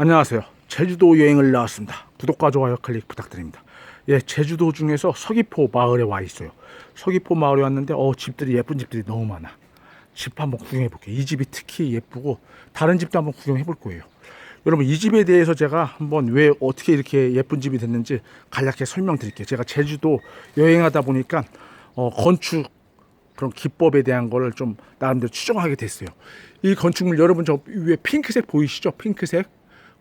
안녕하세요. 제주도 여행을 나왔습니다. 구독과 좋아요 클릭 부탁드립니다. 예, 제주도 중에서 서귀포 마을에 와 있어요. 서귀포 마을에 왔는데 어 집들이 예쁜 집들이 너무 많아. 집 한번 구경해 볼게요. 이 집이 특히 예쁘고 다른 집도 한번 구경해 볼 거예요. 여러분 이 집에 대해서 제가 한번 왜 어떻게 이렇게 예쁜 집이 됐는지 간략하게 설명드릴게요. 제가 제주도 여행하다 보니까 어, 건축 그런 기법에 대한 거를 좀 나름대로 추정하게 됐어요. 이 건축물 여러분 저 위에 핑크색 보이시죠? 핑크색.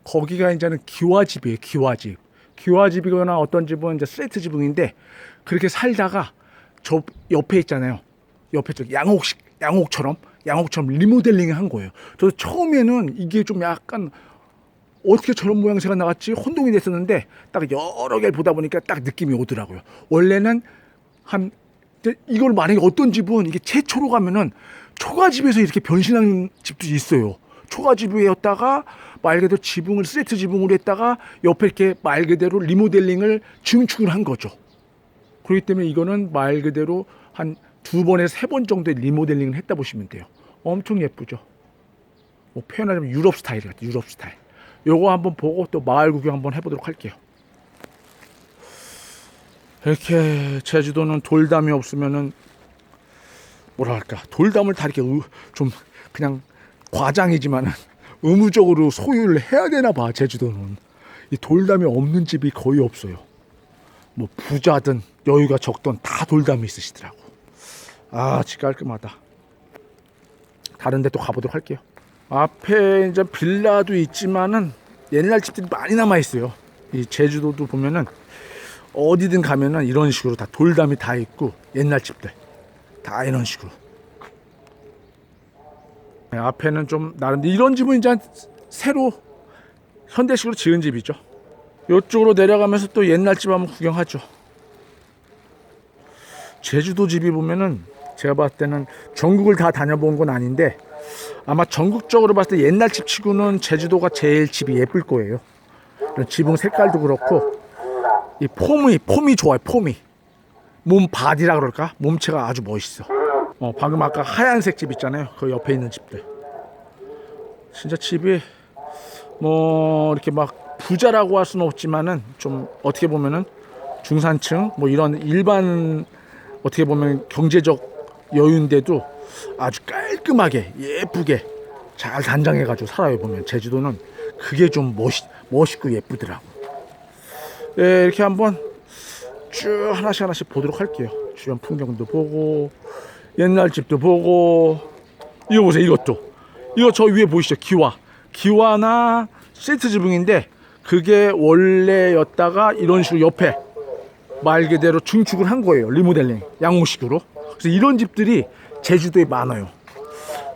거기가 이제는 기와집이에요. 기와집. 기와집이거나 어떤 집은 이제 슬레이트 지붕인데 그렇게 살다가 저 옆에 있잖아요. 옆에 저 양옥식 양옥처럼 양옥처럼 리모델링을 한 거예요. 저도 처음에는 이게 좀 약간 어떻게 저런 모양새가 나왔지 혼동이 됐었는데 딱 여러 개를 보다 보니까 딱 느낌이 오더라고요. 원래는 한 이걸 만약에 어떤 집은 이게 최초로 가면은 초가집에서 이렇게 변신하는 집도 있어요. 초가집이었다가 말 그대로 지붕을 세트 지붕으로 했다가 옆에 이렇게 말 그대로 리모델링을 증축을 한 거죠. 그렇기 때문에 이거는 말 그대로 한 두 번에서 세번 정도의 리모델링을 했다 보시면 돼요. 엄청 예쁘죠. 뭐 표현하자면 유럽 스타일 같아요. 유럽 스타일. 요거 한번 보고 또 마을 구경 한번 해보도록 할게요. 이렇게 제주도는 돌담이 없으면은 뭐랄까 돌담을 다 이렇게 의- 좀 그냥 과장이지만은 의무적으로 소유를 해야 되나 봐 제주도는 이 돌담이 없는 집이 거의 없어요. 뭐 부자든 여유가 적든 다 돌담이 있으시더라고. 아, 집 깔끔하다. 다른 데 또 가보도록 할게요. 앞에 이제 빌라도 있지만은 옛날 집들이 많이 남아 있어요. 이 제주도도 보면은 어디든 가면은 이런 식으로 다 돌담이 다 있고 옛날 집들 다 이런 식으로. 네, 앞에는 좀 나름 이런 집은 이제 새로 현대식으로 지은 집이죠. 이쪽으로 내려가면서 또 옛날 집 한번 구경하죠. 제주도 집이 보면은 제가 봤을 때는 전국을 다 다녀본 건 아닌데 아마 전국적으로 봤을 때 옛날 집 치고는 제주도가 제일 집이 예쁠 거예요. 지붕 색깔도 그렇고 이 폼이 폼이 좋아요. 폼이 몸 바디라 그럴까? 몸체가 아주 멋있어. 어 방금 아까 하얀색 집 있잖아요. 그 옆에 있는 집들. 진짜 집이 뭐 이렇게 막 부자라고 할 수는 없지만은 좀 어떻게 보면은 중산층 뭐 이런 일반 어떻게 보면 경제적 여유인데도 아주 깔끔하게 예쁘게 잘 단장해 가지고 살아요 보면 제주도는 그게 좀 멋있 멋있고 예쁘더라고. 예, 이렇게 한번 쭉 하나씩 하나씩 보도록 할게요. 주변 풍경도 보고 옛날 집도 보고 이거 보세요 이것도. 이거 저 위에 보이시죠? 기와. 기와나 세트 지붕인데 그게 원래였다가 이런 식으로 옆에 말 그대로 중축을 한 거예요 리모델링 양호식으로. 그래서 이런 집들이 제주도에 많아요.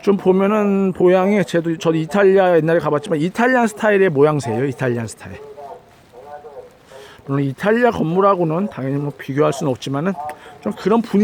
좀 보면은 모양이 저도 저도 이탈리아 옛날에 가봤지만 이탈리안 스타일의 모양새예요 이탈리안 스타일. 물론 이탈리아 건물하고는 당연히 뭐 비교할 수는 없지만은 좀 그런 분위기